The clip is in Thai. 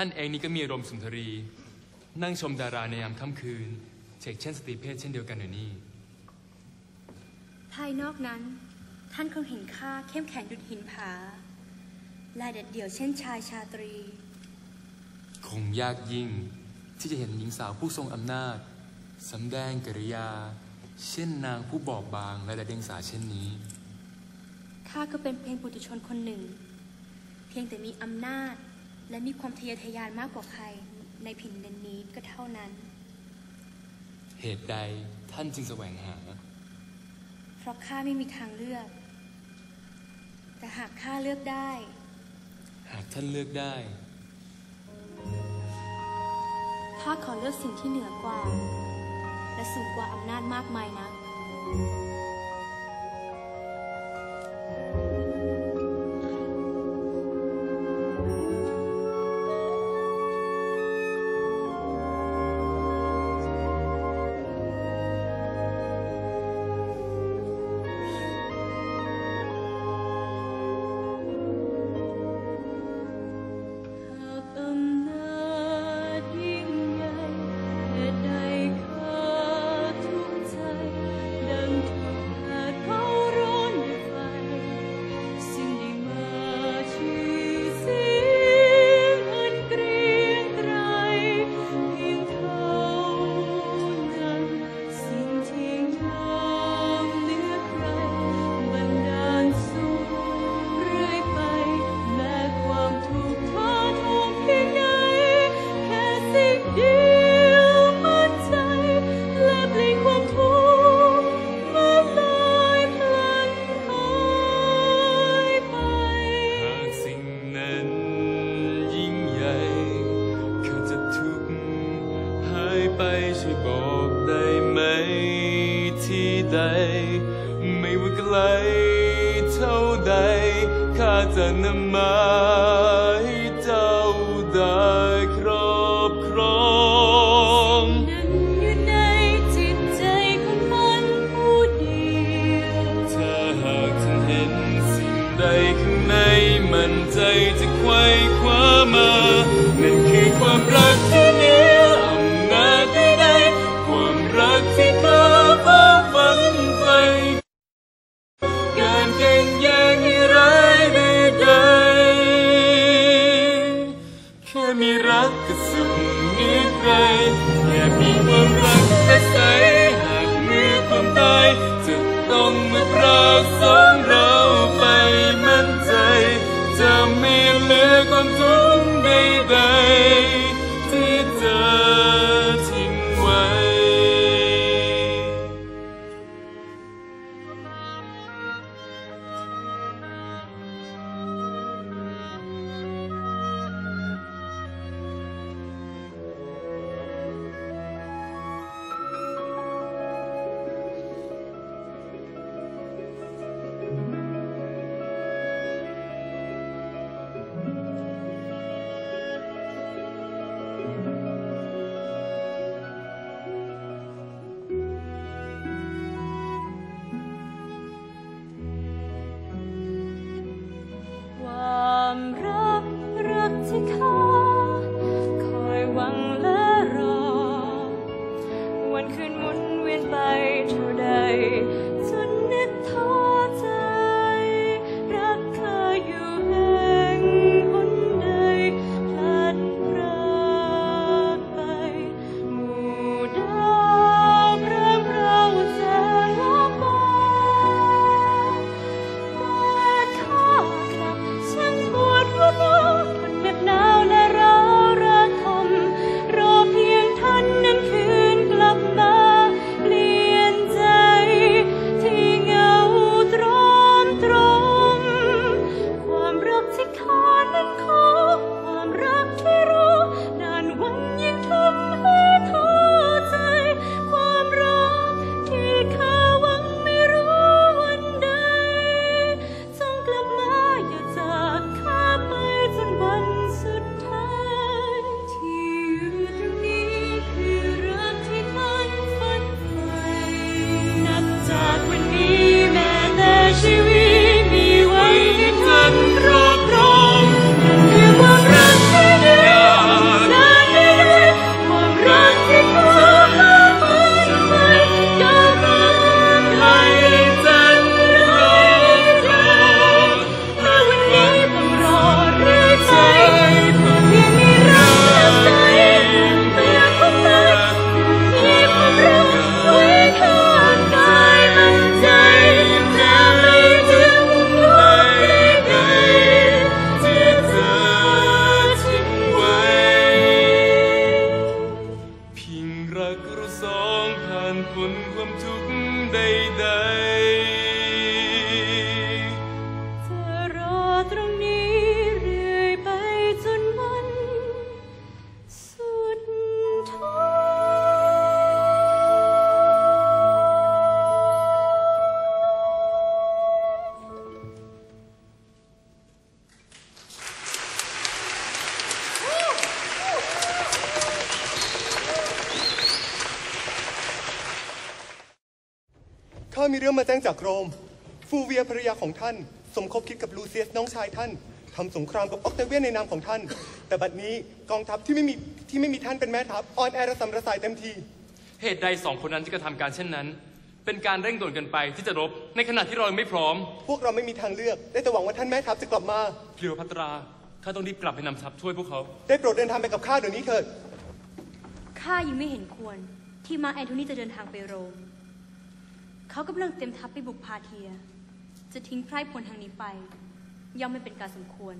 ท่านเองนี่ก็มีอารมณ์สุนทรี นั่งชมดาราในยามค่ำคืนเช็คเช่นสตรีเพศเช่นเดียวกันเหรอนี่ภายนอกนั้น ท่านคงเห็นข้าเข้มแข็งดุจหินผา ลายเด็ดเดี่ยวเช่นชายชาตรี คงยากยิ่งที่จะเห็นหญิงสาวผู้ทรงอำนาจสำแดงกิริยา เช่นนางผู้บอบบางและไร้เดียงสาเช่นนี้ข้าก็เป็นเพียงปุถุชนคนหนึ่ง เพียงแต่มีอำนาจ และมีความทะเยอทะยานมากกว่าใครในผินดินนี้ก็เท่านั้น เหตุใดท่านจึงแสวงหา เพราะข้าไม่มีทางเลือก แต่หากข้าเลือกได้ หากท่านเลือกได้ ข้าขอเลือกสิ่งที่เหนือกว่า และสูงกว่าอำนาจมากมายนัก ไม่ว่าไกลเท่าใดข้าจะนำมา มีรักก็สุขเหนือใครแค่มีความรักและใสหากเมื่อความตายจะต้องมาพรากสองเราไปมั่นใจ จะไม่เหลือความทุกข์ใดๆ in fire. รักรู้สองผ่านพ้นความทุกข์ใดๆ ข้ามีเรื่องมาแจ้งจากโรม ฟูเวียภรรยาของท่าน สมคบคิดกับลูเซียสน้องชายท่านทำสงครามกับออกเตเวียนในนามของท่าน แต่บัดนี้กองทัพที่ไม่มีที่ไม่มีท่านเป็นแม่ทัพอ่อนแอระสำระสายเต็มที เหตุใดสองคนนั้นจึงกระทำการเช่นนั้น เป็นการเร่งด่วนเกินไปที่จะรบ ในขณะที่เรายังไม่พร้อม พวกเราไม่มีทางเลือก ได้แต่หวังว่าท่านแม่ทัพจะกลับมาคลีโอพัตราข้าต้องรีบกลับไปนำทัพช่วยพวกเขา ได้โปรดเดินทางไปกับข้าเดี๋ยวนี้เถิดข้ายังไม่เห็นควรที่มาร์คแอนโทนีจะเดินทางไปโรม เขากำลังเตรียมทัพไปบุกพาเทีย จะทิ้งไพร่พลทางนี้ไป ย่อมไม่เป็นการสมควร